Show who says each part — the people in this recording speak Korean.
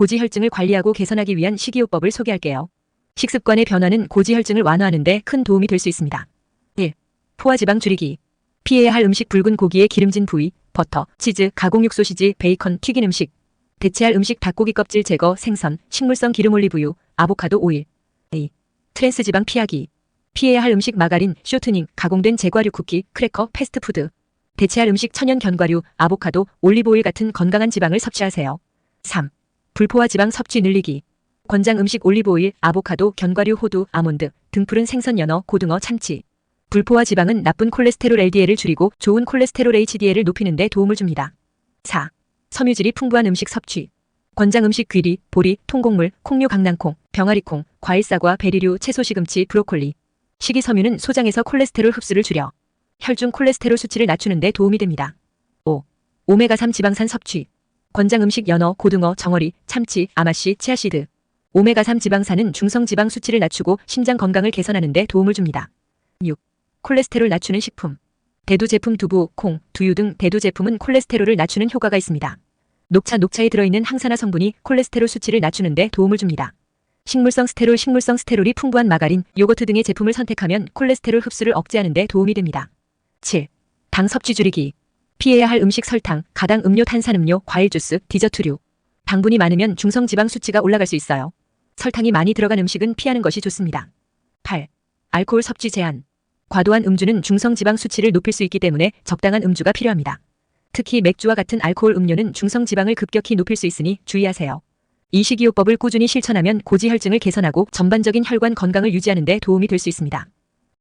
Speaker 1: 고지혈증을 관리하고 개선하기 위한 식이요법을 소개할게요. 식습관의 변화는 고지혈증을 완화하는 데 큰 도움이 될 수 있습니다. 1. 포화지방 줄이기. 피해야 할 음식 붉은 고기의 기름진 부위, 버터, 치즈, 가공육 소시지, 베이컨, 튀긴 음식. 대체할 음식 닭고기 껍질 제거, 생선, 식물성 기름 올리브유, 아보카도 오일. A. 트랜스 지방 피하기. 피해야 할 음식 마가린, 쇼트닝, 가공된 제과류 쿠키, 크래커, 패스트푸드. 대체할 음식 천연 견과류, 아보카도, 올리브오일 같은 건강한 지방을 섭취하세요. 3. 불포화 지방 섭취 늘리기. 권장 음식 올리브오일, 아보카도, 견과류, 호두, 아몬드, 등 푸른 생선 연어, 고등어, 참치. 불포화 지방은 나쁜 콜레스테롤 LDL을 줄이고 좋은 콜레스테롤 HDL을 높이는 데 도움을 줍니다. 4. 섬유질이 풍부한 음식 섭취. 권장 음식 귀리, 보리, 통곡물, 콩류 강낭콩, 병아리콩, 과일사과, 베리류, 채소 시금치, 브로콜리. 식이섬유는 소장에서 콜레스테롤 흡수를 줄여 혈중 콜레스테롤 수치를 낮추는 데 도움이 됩니다. 5. 오메가3 지방산 섭취. 권장 음식 연어, 고등어, 정어리, 참치, 아마씨, 치아시드. 오메가3 지방산은 중성 지방 수치를 낮추고 심장 건강을 개선하는 데 도움을 줍니다. 6. 콜레스테롤 낮추는 식품. 대두 제품 두부, 콩, 두유 등 대두 제품은 콜레스테롤을 낮추는 효과가 있습니다. 녹차 녹차에 들어있는 항산화 성분이 콜레스테롤 수치를 낮추는 데 도움을 줍니다. 식물성 스테롤 식물성 스테롤이 풍부한 마가린, 요거트 등의 제품을 선택하면 콜레스테롤 흡수를 억제하는 데 도움이 됩니다. 7. 당 섭취 줄이기. 피해야 할 음식 설탕, 가당 음료 탄산음료, 과일 주스, 디저트류. 당분이 많으면 중성 지방 수치가 올라갈 수 있어요. 설탕이 많이 들어간 음식은 피하는 것이 좋습니다. 8. 알코올 섭취 제한. 과도한 음주는 중성 지방 수치를 높일 수 있기 때문에 적당한 음주가 필요합니다. 특히 맥주와 같은 알코올 음료는 중성 지방을 급격히 높일 수 있으니 주의하세요. 이 식이요법을 꾸준히 실천하면 고지혈증을 개선하고 전반적인 혈관 건강을 유지하는 데 도움이 될 수 있습니다.